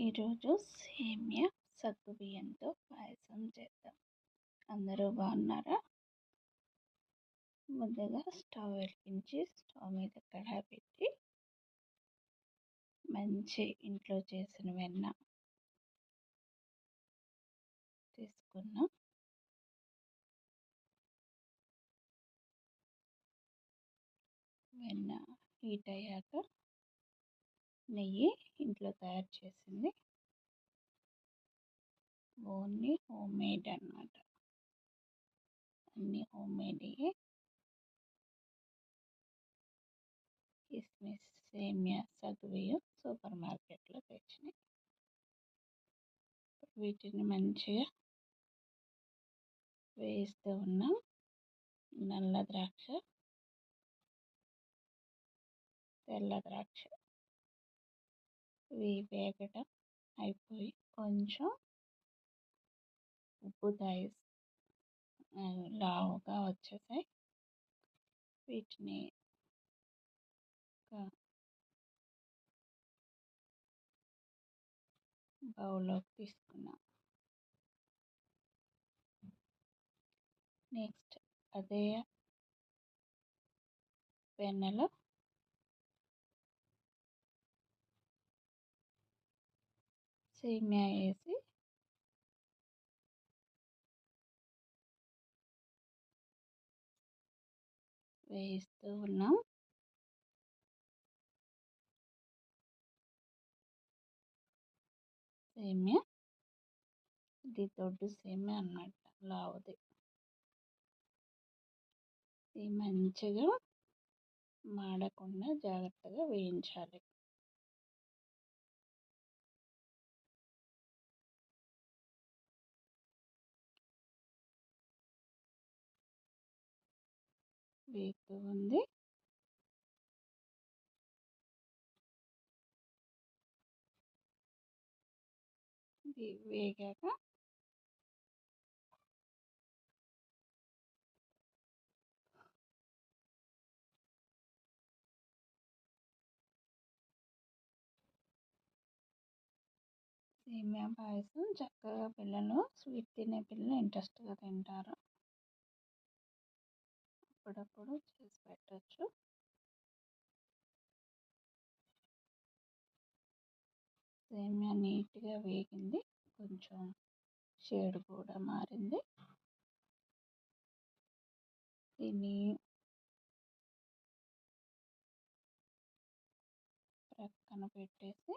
ఈరోజు సేమ్యా సగ్గుబియ్యంతో పాయసం చేద్దాం. అందరూ బాగున్నారా? ముందుగా స్టవ్ వెలిగించి స్టవ్ మీద కడాయి పెట్టి మంచి ఇంట్లో చేసిన వెన్న తీసుకున్నాం వెన్న హీట్ అయ్యాక నెయ్యి ఇంట్లో తయారు చేసింది. ఓన్లీ హోమ్ మేడ్ అన్నమాట. అన్నీ హోమ్ మేడ్ కిస్మిస్ సేమియా సగ్గుబియ్యం సూపర్ మార్కెట్లో తెచ్చినాయి. వీటిని మంచిగా వేస్తూ ఉన్నాం. నల్ల ద్రాక్ష తెల్ల ద్రాక్ష. ఇవి వేగటం అయిపోయి కొంచెం ఉబ్బుతాయి లావుగా వచ్చేసాయి. వీటిని బౌల్లోకి తీసుకున్నాం. నెక్స్ట్ అదే వెన్నలో సేమియా వేసి వేస్తూ ఉన్నాం. సేమియా? ఇది దొడ్డు సేమియా అన్నమాట లావుది. ఇది మంచిగా మాడకుండా జాగ్రత్తగా వేయించాలి. వేగుతూ ఉంది. వేగాక సేమియా పాయసం చక్కగా పిల్లలు స్వీట్ తినే పిల్లలు ఇంట్రెస్ట్గా తింటారు. అప్పుడప్పుడు చేసి పెట్టచ్చు. సేమియా నీట్గా వేగింది. కొంచెం షేడ్ కూడా మారింది. దీన్ని ప్రక్కన పెట్టేసి